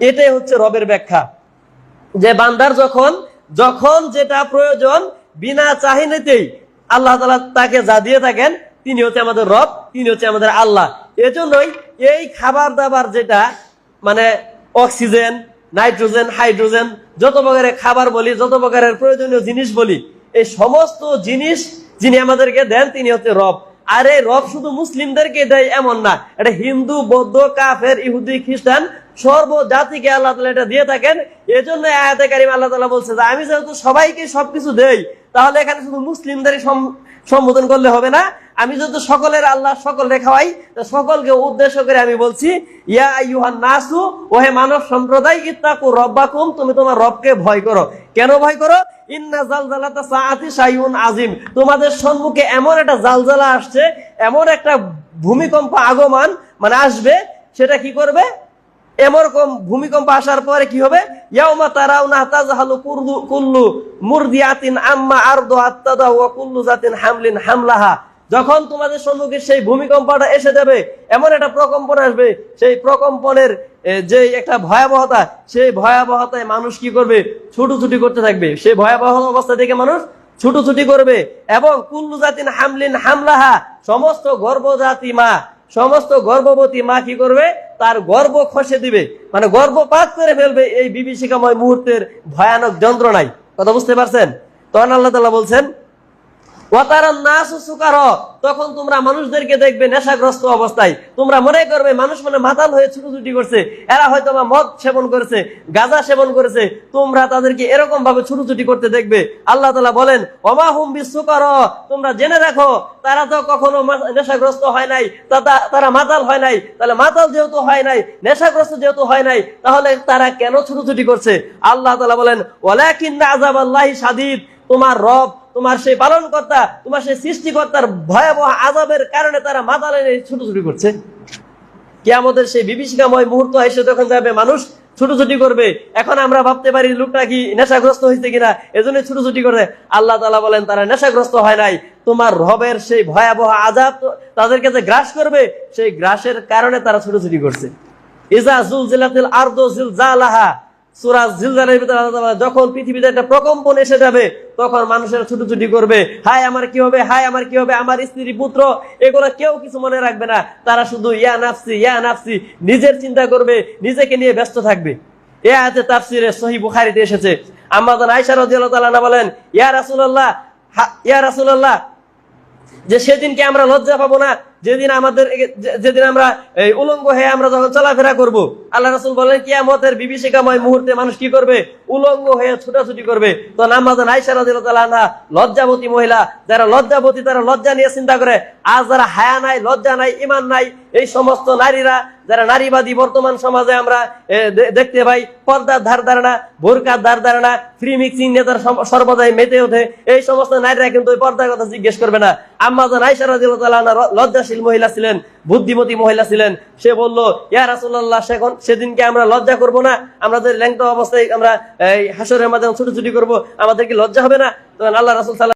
এটাই হচ্ছে রবের ব্যাখ্যা। যে বান্দার যখন যখন যেটা প্রয়োজন বিনা চাহিনাতেই আল্লাহ তালা তাকে যা দিয়ে থাকেন, তিনি হচ্ছে আমাদের রব, তিনি হচ্ছে আমাদের আল্লাহ। এজন্যই এই খাবার দাবার যেটা মানে অক্সিজেন, নাইট্রোজেন, হাইড্রোজেন, যত প্রকারের খাবার বলি, যত প্রকারের প্রয়োজনীয় জিনিস বলি, এই সমস্ত জিনিস যিনি আমাদেরকে দেন, তিনি হচ্ছে রব। আর রব শুধু মুসলিমদেরকে দেয় এমন না, এটা হিন্দু, বৌদ্ধ, কাফের, ইহুদি, খ্রিস্টান, সর্ব জাতিকে আল্লাহ তালা এটা দিয়ে থাকেন। এজন্য আয়াতে কারিম আল্লাহ তালা বলছে যে, আমি যেহেতু সবাইকে সবকিছু দেই, তাহলে এখানে শুধু মুসলিমদেরই সম্বোধন করলে হবে না। আমি যেহেতু সকলের আল্লাহ সকলে খাওয়াই সকলকে উদ্দেশ্য করে আমি বলছি নাসু, ওহে মানব সম্প্রদায়, ইত্তাকু রব্বাকুম, তুমি তোমার রবকে ভয় করো। কেন ভয় করো? আজিম তোমাদের সম্মুখে এমন একটা জালজালা আসছে, এমন একটা ভূমিকম্প আগমন মানে আসবে, সেটা কি করবে? এমরকম ভূমিকম্প আসার পরে কি হবে? কুল্লু কুল্লু জাতিন হামলিন হামলাহা। যখন তোমাদের সম্মুখে সেই ভূমিকম্পটা এসে যাবে, এমন একটা প্রকম্পন আসবে। সেই প্রকম্পনের যে একটা ভয়াবহতা, সেই ভয়াবহতায় মানুষ কি করবে? ছুটোছুটি করতে থাকবে। সেই ভয়াবহ অবস্থা থেকে মানুষ ছুটোছুটি করবে। এবং কুল্লু জাতিন হামলিন হামলাহা, সমস্ত গর্ভজাতি মা, সমস্ত গর্ভবতী মা কি করবে? তার গর্ব খসে দিবে। মানে গর্ব পাক করে ফেলবে এই বিভীষিকাময় মুহূর্তের ভয়ানক যন্ত্রণায়। কথা বুঝতে পারছেন? তখন আল্লাহ তালা বলছেন তখন তোমরা মানুষদেরকে দেখবে নেশাগ্রস্ত অবস্থায়। তোমরা মনে করবে মানুষ মানে মাতাল হয়ে ছুটোছুটি করছে। এরা হয়তো মদ সেবন করেছে, গাঁজা সেবন করেছে। তোমরা তাদেরকে এরকম ভাবে ছুটোছুটি করতে দেখবে। আল্লাহ তালা বলেন অমা হুম বিশ্বকর তোমরা জেনে রাখো তারা তো কখনো নেশাগ্রস্ত হয় নাই তারা মাতাল হয় নাই। তাহলে মাতাল যেহেতু হয় নাই, নেশাগ্রস্ত যেহেতু হয় নাই, তাহলে তারা কেন ছুটোছুটি করছে? আল্লাহ তালা বলেন ওলাকিন আজাব আল্লাহ সাদিদ তোমার রব তোমার সেই পালন কর্তা তোমার সেই সৃষ্টিকর্তার ভয়াবহ আজাবের কারণে তারা মাতালে ছুটোছুটি করছে। কি আমাদের সেই বিভীষিকাময় মুহূর্ত এসে যখন যাবে, মানুষ ছুটোছুটি করবে। এখন আমরা ভাবতে পারি, লোকটা কি নেশাগ্রস্ত হয়েছে কিনা? এজন্য ছুটোছুটি করে। আল্লাহ তালা বলেন, তারা নেশাগ্রস্ত হয় নাই। তোমার রবের সেই ভয়াবহ আজাব তো তাদেরকে যে গ্রাস করবে, সেই গ্রাসের কারণে তারা ছুটোছুটি করছে। ইজা জুল জিলাতিল আর্দ জিল জালাহা সুরাজ ভিতরে আল্লাহ যখন পৃথিবীতে একটা প্রকম্পন এসে যাবে, তখন ছুটোছুটি করবে। আমার কি হবে? আমার কি হবে? আমার স্ত্রী, পুত্র, এগুলো কেউ কিছু মনে রাখবে না। তারা শুধু ইয়া নাফসি ইয়া নাফসি, নিজের চিন্তা করবে, নিজেকে নিয়ে ব্যস্ত থাকবে। এ আছে তাফসিরে সহি বুখারিতে এসেছে। আমাদের আয়সা তাআলা বলেন, ইয়া রাসূলুল্লাহ, হা- ইয়া রাসূলুল্লাহ, যে সেদিনকে আমরা লজ্জা পাবো না যেদিন আমাদের যেদিন আমরা এই উলঙ্গ হয়ে আমরা যখন চলাফেরা করব, আল্লাহ রাসুল বলেন কিয়ামতের বিভীষিকাময় মুহূর্তে মানুষ কি করবে? উলঙ্গ হয়ে ছুটাছুটি করবে। তো নামাজান আইসা রাদিয়াল্লাহু তাআলা আনহা, লজ্জাবতী মহিলা, যারা লজ্জাবতী, তারা লজ্জা নিয়ে চিন্তা করে, আজ যারা হায়া নাই, লজ্জা নাই ইমান নাই, এই সমস্ত নারীরা, যারা নারীবাদী বর্তমান সমাজে আমরা দেখতে পাই, পর্দার ধার ধারণা বোরকার ধার ধারণা ফ্রি মিক্সিং নেতার সর্বদাই মেতে ওঠে। এই সমস্ত নারীরা কিন্তু পর্দার কথা জিজ্ঞেস করবে না। আম্মাজান আইসা রাদিয়াল্লাহু তাআলা আনহা র- লজ্জাশীল মহিলা ছিলেন, বুদ্ধিমতী মহিলা ছিলেন। সে বলল, ইয়া রাসুল্লাহ সেখন সেদিনকে আমরা লজ্জা করব না। আমাদের ল্যাংটা অবস্থায় আমরা এই হাসরের মাঝে ছুটোছুটি করব। আমাদের কি লজ্জা হবে না? আল্লাহ রাসুল সাল্লাল্লাহু